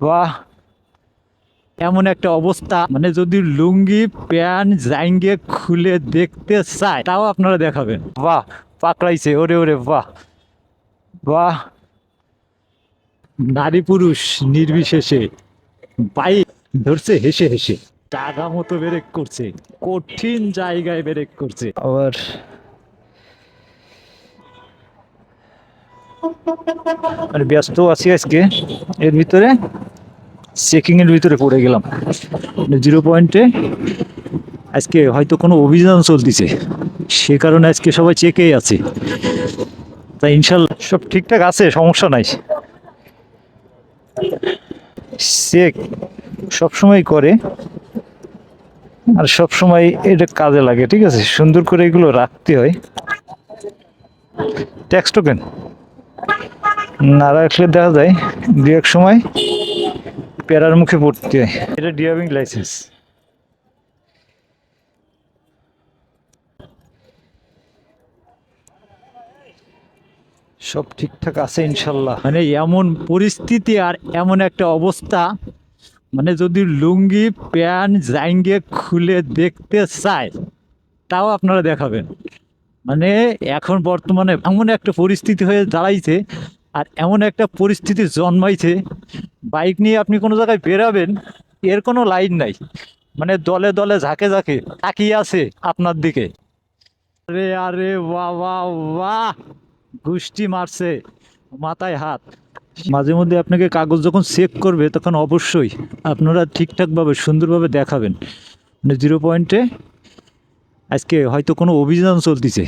বাহ। এমন একটা অবস্থা। মানে যদি লুঙ্গি, প্যান্ট, জাইঙ্গে খুলে দেখতে চায়, তাও আপনারা দেখাবেন। বাহ, পাকড়াইছে। ওরে ওরে, বাহ। বাহ। নারী পুরুষ নির্বিশেষে বাইক ধরছে, হেসে হেসে। টাকা মতো ব্রেক করছে, কঠিন জায়গায় ব্রেক করছে। আবার ব্যস্ত আছি আজকে, এর ভিতরে। চেকিং এর ভিতরে পড়ে গেলাম। জিরো পয়েন্টে আজকে হয়তো কোনো অভিযান চলতেছে। সে কারণে আজকে সবাই চেকেই আছে। তাই ইনশাল্লাহ সব ঠিকঠাক আছে, সমস্যা নাই। চেক সবসময় করে, আর সবসময় এটা কাজে লাগে, ঠিক আছে? সুন্দর করে এগুলো রাখতে হয়। Tax token? না রাখলে দেখা যায় দু এক সময় প্যারার মুখে পড়তে হয়। এটা ড্রাইভিং লাইসেন্স। সব ঠিকঠাক আছে ইনশাল্লাহ। মানে এমন পরিস্থিতি আর এমন একটা অবস্থা মানে যদি লুঙ্গি প্যান্ট জাইঙ্গে খুলে দেখতে চায় তাও আপনারা দেখাবেন। মানে এখন বর্তমানে এমন একটা পরিস্থিতি হয়ে দাঁড়াইছে আর এমন একটা পরিস্থিতি জন্মাইছে বাইক নিয়ে আপনি কোনো জায়গায় বেরাবেন, এর কোনো লাইন নাই। মানে দলে দলে ঝাঁকে ঝাঁকে তাকিয়ে আছে আপনার দিকে। আরে আরে বাবা বাহ গুষ্টি মারছে মাথায় হাত। মাঝে মধ্যে আপনাকে কাগজ যখন চেক করবে, তখন অবশ্যই আপনারা ঠিকঠাকভাবে, সুন্দরভাবে দেখাবেন। মানে জিরো পয়েন্টে আজকে হয়তো কোনো অভিযান চলতেছে।